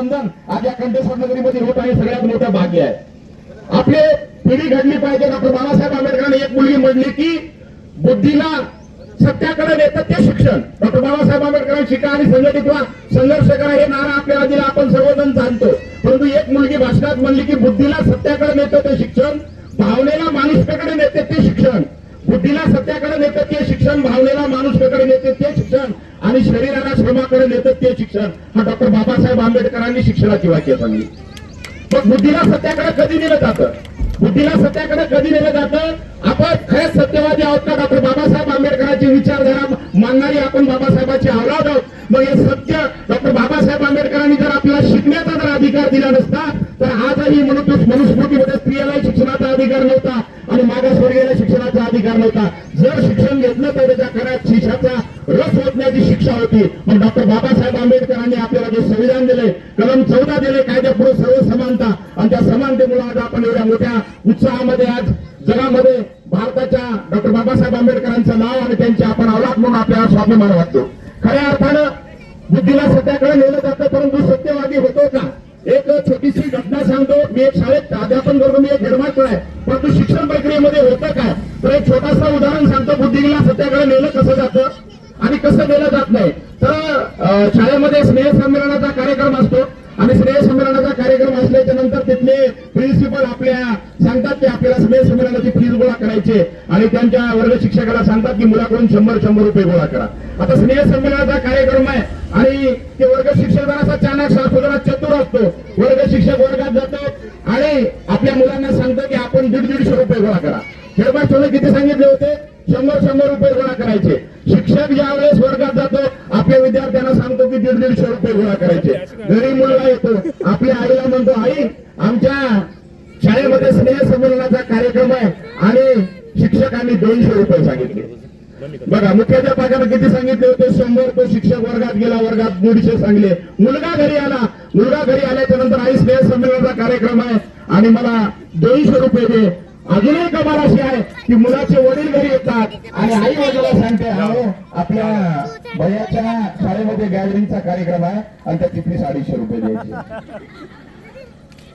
वंदन आज या कंठेश्वर नगरीमध्ये होत आहे सगळ्यात मोठं भाग्य आहे. आपले पिढी घडली पाहिजे. डॉक्टर बाबासाहेब आंबेडकरांनी एक मुलगी म्हणली की बुद्धीला सत्याकडे नेतं ते शिक्षण. डॉक्टर बाबासाहेब आंबेडकरांनी शिका आणि संघटित व्हा संघर्ष करा हे नारा आपल्याला दिला आपण सर्वजण जाणतो. परंतु एक मुलगी भाषणात म्हणली की बुद्धीला सत्याकडे नेतं ते शिक्षण भावनेला माणुसकडे नेते ते शिक्षण. बुद्धीला सत्याकडे नेतं ते शिक्षण भावनेला माणुसकडे नेते ते शिक्षण. आणि शरीराला श्रमाकडे नेतात ते शिक्षण. हा डॉक्टर बाबासाहेब आंबेडकरांनी शिक्षणाची वाक्य सांगली मग बुद्धीला सत्याकडे कधी दिलं जातं? बुद्धीला सत्याकडे कधी दिलं जातं? आपण खरेच सत्यवादी आहोत का? डॉक्टर बाबासाहेब आंबेडकरांची विचारधारा मानणारी आपण बाबासाहेबांची आवलाद आहोत. मग हे सत्य डॉक्टर बाबासाहेब आंबेडकरांनी जर आपल्याला शिकण्याचा जर अधिकार दिला नसता तर आजही म्हणून मनुस्मृतीमध्ये स्त्रियाला शिक्षणाचा अधिकार नव्हता आणि मागासवर्गीय शिक्षणाचा अधिकार नव्हता. जर शिक्षण घेतलं तर कायद्याची शिक्षा होती. मग डॉक्टर बाबासाहेब आंबेडकरांनी आपल्याला जे संविधान दिले कलम चौदा दिले कायद्यापुढे सर्व समानता आणि त्या समानतेमुळे आज आपण एवढ्या मोठ्या उत्साहामध्ये आज जगामध्ये भारताच्या डॉक्टर बाबासाहेब आंबेडकरांचं नाव आणि त्यांची आपण औलाद म्हणून आपल्याला स्वाभिमान वाटतो. खऱ्या अर्थानं बुद्धीला सत्याकडे नेलं जातं परंतु सत्यवादी होतो का? एक छोटीशी घटना सांगतो. मी एक शाळेत अध्यापन करतो मी एक हेडमास्टर आहे. परंतु शिक्षण प्रक्रियेमध्ये होतं काय? तर एक छोटासा उदाहरण सांगतो. बुद्धीला सत्याकडे नेलं कसं जातं? आणि कसं नेलं जात नाही. तर शाळेमध्ये स्नेह संमेलनाचा कार्यक्रम असतो. आणि स्नेह संमेलनाचा कार्यक्रम असल्याच्या नंतर तिथले प्रिन्सिपल आपल्या सांगतात की आपल्याला स्नेह संमेलनाची फीस गोळा करायची आणि त्यांच्या वर्ग शिक्षकाला सांगतात की मुलाकडून शंभर शंभर रुपये गोळा करा. आता स्नेह संमेलनाचा कार्यक्रम आहे. आणि ते वर्ग शिक्षक जरासा चाणक असतो जरा चतुर असतो. वर्ग शिक्षक वर्गात जातो. आणि आपल्या मुलांना सांगतो की आपण दीड दीडशे रुपये गोळा करा. हेडमास्टरने किती सांगितले होते? शंभर शंभर रुपये गोळा करायचे. शिक्षक ज्या वेळेस वर्गात जातो आपल्या विद्यार्थ्यांना सांगतो की दीड दीडशे रुपये गोळा करायचे. घरी मुलगा येतो आपल्या आईला म्हणतो आई आमच्या शाळेमध्ये स्नेह संमेलनाचा कार्यक्रम आहे आणि शिक्षकांनी दोनशे रुपये सांगितले. बघा मुख्याध्यापकाने किती सांगितले होते? शंभर तो शिक्षक वर्गात गेला वर्गात दीडशे सांगले. मुलगा घरी आला. मुलगा घरी आल्याच्यानंतर आई स्नेह संमेलनाचा कार्यक्रम आहे आणि मला दोनशे रुपये दे. अजूनही कमाल अशी आहे की मुलाचे वडील घरी येतात आणि आई वडिला सांगते अहो आपल्या भयाच्या शाळेमध्ये गॅदरिंगचा कार्यक्रम आहे आणि त्याची फीस अडीचशे रुपये द्यायची.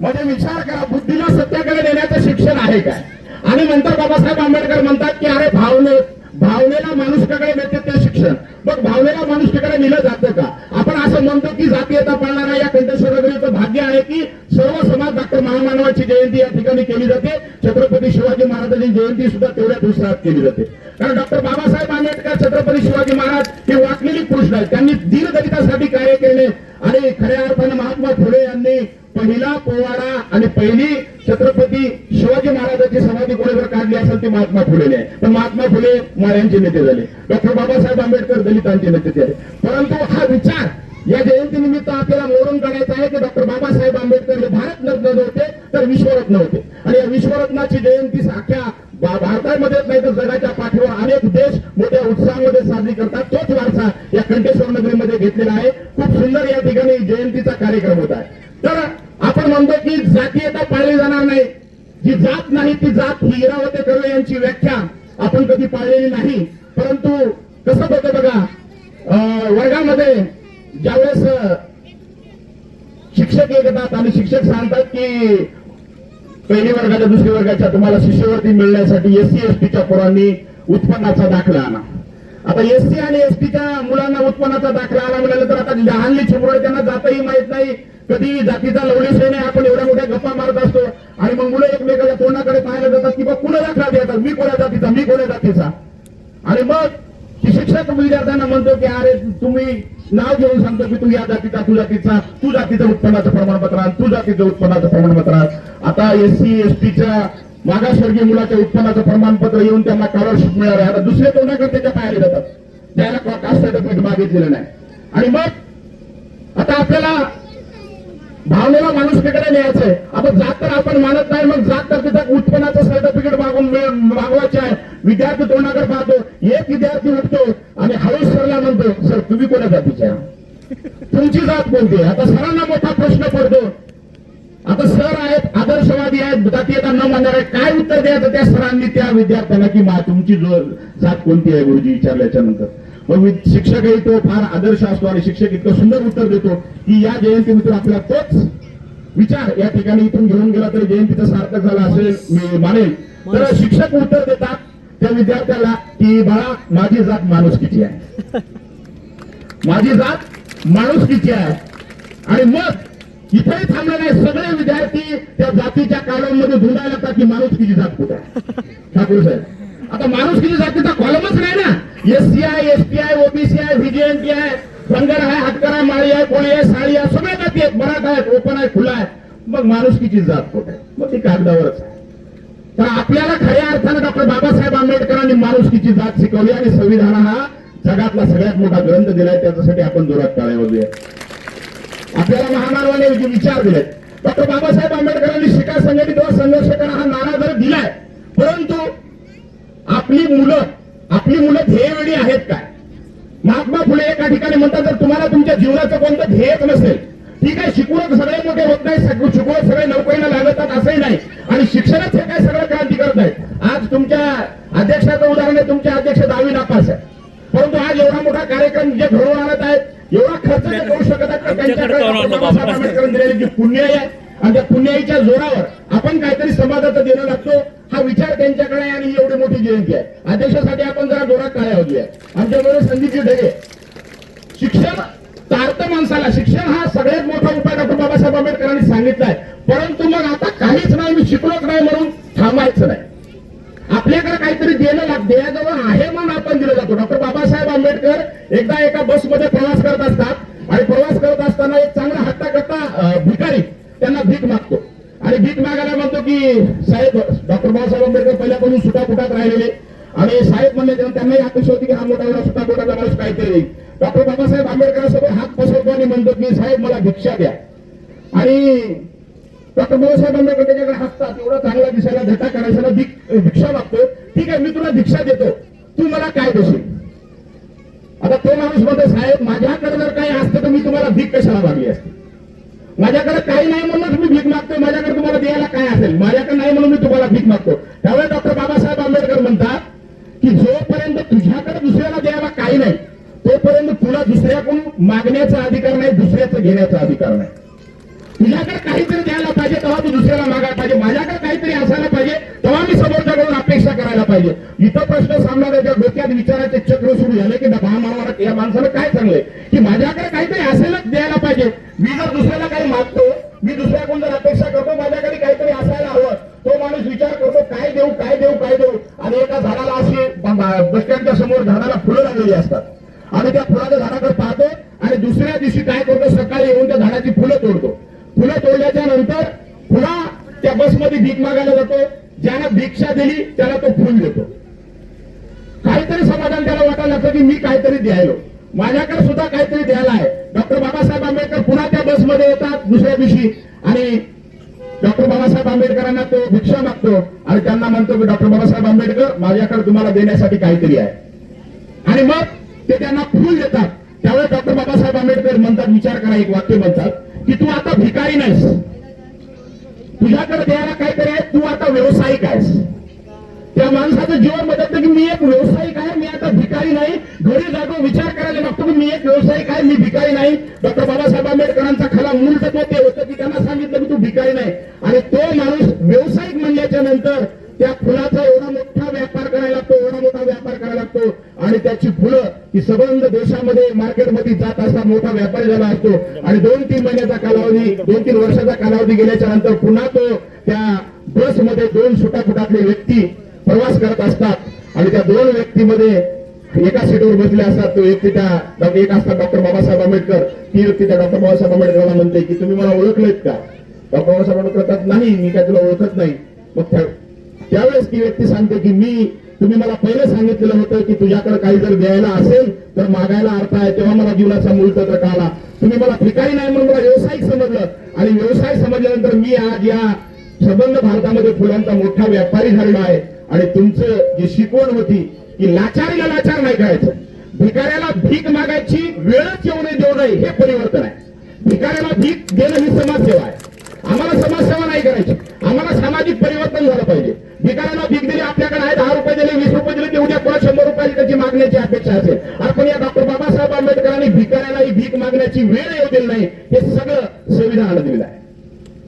म्हणजे विचार करा बुद्धीला सत्याकडे देण्याचं शिक्षण आहे काय? आणि नंतर बाबासाहेब आंबेडकर म्हणतात की अरे भावने भावलेला माणूसकडे नेते ते शिक्षण. मग माणूस माणुसकडे नेलं जातं का? आपण असं म्हणतो की जातीयता पाळणारा या कंठेश्वर भाग्य आहे की सर्व समाज डॉक्टर महामानवाची जयंती या ठिकाणी केली जाते. छत्रपती शिवाजी महाराजांची जयंती सुद्धा तेवढ्याच उत्साहात केली जाते. कारण डॉक्टर बाबासाहेब आंबेडकर छत्रपती शिवाजी महाराज हे वाटलेली पुरुष आहेत त्यांनी दीनदलितासाठी कार्य केले. आणि खऱ्या अर्थानं महात्मा फुले यांनी पहिला पोवाडा आणि पहिली छत्रपती शिवाजी महाराजांची समाधी कोणी जर काढली असेल ती महात्मा फुलेले आहे पण महात्मा फुले माळ्यांचे नेते झाले. डॉक्टर बाबासाहेब आंबेडकर दलितांचे नेते झाले. परंतु हा विचार या जयंतीनिमित्त आपल्याला मोडून काढायचा आहे की डॉक्टर बाबासाहेब आंबेडकर हे भारत रत्न नव्हते तर विश्वरत्न होते. आणि या विश्वरत्नाची जयंती अख्ख्या भारतामध्येच नाही तर जगाच्या पाठीवर अनेक देश मोठ्या उत्साहामध्ये साजरी करतात. तोच वारसा या कंठेश्वर नगरीमध्ये घेतलेला आहे. खूप सुंदर या ठिकाणी जयंतीचा कार्यक्रम होत आहे. तर आपण म्हणतो की जातीयता पाळली जाणार नाही. ही जात नाही ती जात ही इरावते कर्वे यांची व्याख्या आपण कधी पाळलेली नाही. परंतु कसं होतं बघा अं, वर्गामध्ये ज्यावेळेस शिक्षक येतात आणि शिक्षक सांगतात की पहिली वर्गाच्या दुसऱ्या वर्गाच्या तुम्हाला शिष्यवृत्ती मिळण्यासाठी एससी एसटीच्या पोरांनी उत्पन्नाचा दाखला आणा. आता एससी आणि एसटीच्या मुलांना उत्पन्नाचा दाखला आला मिळाला तर आता लहानली चिमुरडे त्यांना जातही माहीत नाही. कधी जातीचा लवलेशय नाही आपण एवढ्या मोठ्या गप्पा मारत असतो. आणि मग मुलं एकमेकाच्या तोंडाकडे पाहायला जातात की बा कुणा दाखला देतात मी कोणा जातीचा? मी कोणा जातीचा? आणि मग शिक्षक विद्यार्थ्यांना म्हणतो की अरे तुम्ही नाव घेऊन सांगतो की तू या जातीचा तू जातीचा तू जातीचं उत्पन्नाचं प्रमाणपत्र तू जातीचं उत्पन्नाचं प्रमाणपत्र आता एससी एसटीच्या मागासवर्गीय मुलाच्या उत्पन्नाचं प्रमाणपत्र येऊन त्यांना स्कॉलरशिप मिळालं. आहे आता दुसरे तोंडाकडे त्याच्या पायाला जातात. त्याला कास्ट सर्टिफिकेट मागितलेलं नाही. आणि मग आता आपल्याला भावनेला माणुसकीकडे न्यायचंय आता जात तर आपण मानत नाही मग जात तर तिथं उत्पन्नाचं सर्टिफिकेट मागून मागवायचे आहे. विद्यार्थी तोंडाकडे पाहतो एक विद्यार्थी उठतो आणि हळूस सरला म्हणतो सर तुम्ही कोणा जातीचे तुमची जात कोणती आता सरांना मोठा प्रश्न पडतो. आता सर आहेत आदर्शवादी आहेत जातीयता न मानणार आहे काय उत्तर द्यायचं त्या सरांनी त्या विद्यार्थ्यांना की मा तुमची जो जात कोणती आहे गुरुजी विचारल्याच्या नंतर मग शिक्षकही तो फार आदर्श असतो आणि शिक्षक इतकं सुंदर उत्तर देतो की या जयंतीमित्र आपला तोच विचार या ठिकाणी इथून घेऊन गेला तरी जयंतीचं सार्थक झालं असेल मी मानेल तर शिक्षक उत्तर देतात त्या विद्यार्थ्याला की बाळा माझी जात माणुसकीची आहे. माझी जात माणुसकीची आहे. आणि मग इथेही थांबले नाही. सगळे विद्यार्थी त्या जातीच्या कालममध्ये धुंडायला लागतात की माणुसकीची जात कुठे ठाकूर साहेब. आता माणूस माणुसकीची जातीचा कॉलमच नाही ना. एस सी आहे एस टी आहे ओबीसी आय व्हीजीएनटी आहे. धनगर आहे हातकर आहे माळी आहे कोळी आहे साळी आहे. सगळ्या जाती आहेत. मराठा आहेत ओपन आहे खुला आहे मग माणुसकीची जात कुठे आहे? मग ती कागदावरच आहे. तर आपल्याला खऱ्या अर्थानं डॉक्टर बाबासाहेब आंबेडकरांनी माणुसकीची जात शिकवली आणि संविधान हा जगातला सगळ्यात मोठा ग्रंथ दिलाय. त्याच्यासाठी आपण जोरात टाळ्या वाजूया आपल्याला महामानवाने विचार दिले डॉक्टर बाबासाहेब आंबेडकरांनी शिका संघटित व संघर्ष करा हा नारा जर दिलाय परंतु आपली मुलं आपली मुलं ध्येयवेळी आहेत काय? महात्मा फुले एका ठिकाणी म्हणतात जर तुम्हाला तुमच्या जीवनाचं कोणतं ध्येयच नसेल ठीक आहे शिकून सगळे मोठे होत नाही शिकवत सगळे नोकरीला लागतात असंही नाही. आणि शिक्षणच हे काय सगळं क्रांती करत आहे आज तुमच्या अध्यक्षाचं उदाहरण आहे तुमचे अध्यक्ष दहावी नापास आहे परंतु आज एवढा मोठा कार्यक्रम जे घडवून आणत आहेत एवढा खर्च ते करू शकत आहेत पुण्याई आहे आणि त्या पुण्याईच्या जोरावर आपण काहीतरी समाजाचं देणं लागतो हा विचार त्यांच्याकडे आहे आणि ही एवढी मोठी जयंती आहे. अध्यक्षासाठी आपण जरा जोरात होती आहे आमच्याबरोबर संदीपजी ढगे. शिक्षण तारतं माणसाला. शिक्षण हा सगळ्यात मोठा उपाय डॉक्टर बाबासाहेब आंबेडकरांनी सांगितलाय परंतु मग आता काहीच नाही मी शिकलोच नाही म्हणून थांबायचं नाही. आपल्याकडे काहीतरी देणं लाग आहे म्हणून आपण दिलं जातो. डॉक्टर बाबासाहेब आंबेडकर एकदा एका बसमध्ये प्रवास करत असतात. आणि प्रवास करत असताना एक चांगला हट्टा भिकारी त्यांना भीक मागतो. आणि भीक मागायला म्हणतो की साहेब डॉक्टर बाबासाहेब आंबेडकर पहिल्यापासून सुटापुटात राहिलेले. आणि साहेब म्हणले तेव्हा त्यांनाही अपेक्षा होती की हा मोठा एवढा सुटापुटाचा माणूस काहीतरी. देईल डॉक्टर बाबासाहेब आंबेडकरांसोबत हात पसरतो आणि म्हणतो की साहेब मला भिक्षा द्या. आणि डॉक्टर बाबासाहेब आंबेडकर त्याच्याकडे हसतात. एवढा चांगला दिसायला धटा करायचा भिक्षा मागतो ठीक आहे मी तुला भिक्षा देतो. तू मला काय देशील? आता तो माणूस म्हणतो साहेब माझ्याकडे जर काही असतं तर मी तुम्हाला भीक कशाला मागली असते? माझ्याकडे काही नाही म्हणूनच मी भीक मागतो माझ्याकडे तुम्हाला द्यायला काय असेल? माझ्याकडे नाही म्हणून मी तुम्हाला भीक मागतो. त्यावेळेस डॉक्टर बाबासाहेब आंबेडकर म्हणतात की जोपर्यंत तुझ्याकडे दुसऱ्याला द्यायला काही नाही तोपर्यंत तुला दुसऱ्याकडून मागण्याचा अधिकार नाही दुसऱ्याचं घेण्याचा अधिकार नाही. तुझ्याकडे काहीतरी द्यायला पाहिजे तेव्हा तू दुसऱ्याला मागायला पाहिजे. माझ्याकडे काहीतरी असायला पाहिजे तेव्हा मी समोरच्याकडून अपेक्षा करायला पाहिजे. इथं प्रश्न सामनाऱ्याच्या डोक्यात विचाराचे चक्र सुरू झाले की दहा मानवाला या माणसाला काय चांगलंय? की माझ्याकडे काहीतरी असेलच द्यायला पाहिजे. मी जर दुसऱ्याला काही मागतो मी दुसऱ्याकडून जर अपेक्षा करतो माझ्याकडे काहीतरी असायला हवं. तो माणूस विचार करतो काय देऊ काय देऊ काय देऊ? आणि एका झाडाला अशी बस स्टँडच्या समोर झाडाला फुलं लागलेली असतात. आणि त्या फुलाच्या झाडाकडे पाहतो आणि दुसऱ्या दिवशी काय करतो? सकाळी येऊन त्या झाडाची फुलं तोडतो. फुलं तोडल्याच्या नंतर पुन्हा त्या बसमध्ये भीक मागायला जातो. ज्याला भिक्षा दिली त्याला तो फुल देतो. काहीतरी समाधान त्याला वाटायला लागतं की मी काहीतरी द्यायलो. माझ्याकडे सुद्धा काहीतरी द्यायला आहे. डॉक्टर बाबासाहेब आंबेडकर पुन्हा त्या बसमध्ये येतात दुसऱ्या दिवशी. आणि डॉक्टर बाबासाहेब आंबेडकरांना तो भिक्षा मागतो आणि त्यांना म्हणतो की डॉक्टर बाबासाहेब आंबेडकर माझ्याकडे तुम्हाला देण्यासाठी काहीतरी आहे. आणि मग ते त्यांना फुल देतात. त्यावेळेस डॉक्टर बाबासाहेब आंबेडकर म्हणतात विचार करा एक वाक्य म्हणतात की तू आता भिकारी नाहीस. तुझ्याकडे द्यायला काहीतरी आहे तू आता व्यावसायिक आहेस. त्या माणसाचं जीवन बदलतं की मी एक व्यावसायिक आहे मी आता भिकारी नाही. घरी जातो विचार करायला लागतो की मी एक व्यावसायिक आहे मी भिकारी नाही. डॉक्टर बाबासाहेब आंबेडकरांचा खरा मूल तत्व ते होतं की त्यांना सांगितलं की तू भिकारी नाही. आणि तो माणूस व्यावसायिक म्हणल्याच्या नंतर त्या फुलाचा एवढा मोठा व्यापार करायला लागतो एवढा मोठा व्यापार करायला लागतो. आणि त्याची फुलं सबंध देशामध्ये मार्केटमध्ये जात असा मोठा व्यापारी झाला असतो. आणि दोन तीन महिन्याचा कालावधी दोन तीन वर्षाचा कालावधी गेल्याच्यानंतर पुन्हा तो त्या बसमध्ये दोन सुटाफुटातले व्यक्ती प्रवास करत असतात. आणि त्या दोन व्यक्तीमध्ये एका सीटवर बसले असतात. तो व्यक्ती त्या एक असतात डॉक्टर बाबासाहेब आंबेडकर ती व्यक्ती त्या डॉक्टर बाबासाहेब आंबेडकरला म्हणते की तुम्ही मला ओळखलेत का? डॉक्टर बाबासाहेब आंबेडकर नाही मी काय तुला ओळखत नाही. मग त्यावेळेस ती व्यक्ती सांगते की मी तुम्ही मला पहिले सांगितलेलं होतं की तुझ्याकडे काही जर द्यायला असेल तर मागायला अर्थ आहे तेव्हा मला जीवनाचा मूळ कळाला. तुम्ही मला भिकारी नाही म्हणून मला व्यावसायिक समजलं. आणि व्यवसाय समजल्यानंतर मी आज या सबंध भारतामध्ये फुलांचा मोठा व्यापारी झालेला आहे. आणि तुमचं जी शिकवण होती की लाचारीला लाचार नाही करायचं. भिकाऱ्याला भीक मागायची वेळच येऊ नये देऊ नये हे परिवर्तन आहे. भिकाऱ्याला भीक देणं ही समाजसेवा आहे. आम्हाला समाजसेवा नाही करायची. आम्हाला सामाजिक परिवर्तन झालं पाहिजे. विकायला भीक दिली आपल्याकडे आहे दहा रुपये दिले वीस रुपये दिले तेवढ्या उद्या शंभर रुपयाची त्याची मागण्याची अपेक्षा असेल. आपण या डॉक्टर बाबासाहेब आंबेडकरांनी भिकाऱ्याला ही भीक मागण्याची वेळ येऊ दिली नाही. हे सगळं संविधानाला दिलेलं आहे.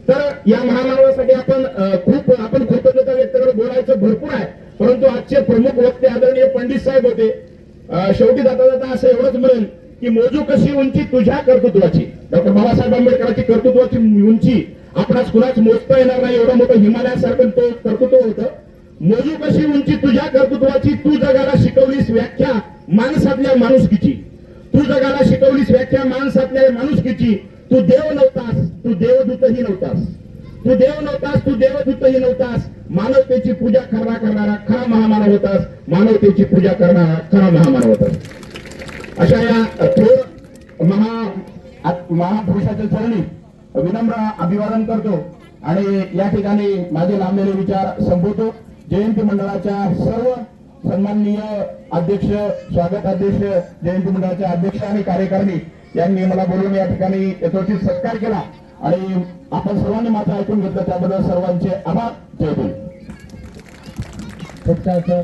तर या महामानवासाठी आपण खूप आपण कृतज्ञता व्यक्त करत बोलायचं भरपूर आहे. परंतु आजचे प्रमुख वक्ते आदरणीय पंडित साहेब होते. शेवटी जाता जाता असं एवढंच म्हणेल की मोजू कशी उंची तुझ्या कर्तृत्वाची. डॉक्टर बाबासाहेब आंबेडकरांची कर्तृत्वाची उंची आपणास कुणाच मोजता येणार नाही एवढं मोठं हिमालयासारखं तो कर्तृत्व होतं. मोजू कशी उंची तुझ्या कर्तृत्वाची तू जगाला शिकवलीस व्याख्या माणसातल्या माणुसकीची. तू जगाला शिकवलीस व्याख्या माणसातल्या माणुसकीची. तू देव नव्हतास तू देवदूतही नव्हतास. तू देव नव्हतास तू देवदूतही नव्हतास. मानवतेची पूजा करणार करणारा खरा महामानव होतास. मानवतेची पूजा करणारा खरा महामानव होतास. अशा या थोर महा महापुरुषाच्या चरणी विनम्र अभिवादन करतो आणि या ठिकाणी माझे लांबलेले विचार संपवतो. जयंती मंडळाच्या सर्व सन्माननीय अध्यक्ष स्वागत अध्यक्ष जयंती मंडळाचे अध्यक्ष आणि कार्यकारिणी यांनी मला बोलून या ठिकाणी यथोचित सत्कार केला आणि आपण सर्वांनी मात्र ऐकून घेतलं त्याबद्दल सर्वांचे आभार. जय बोल सर.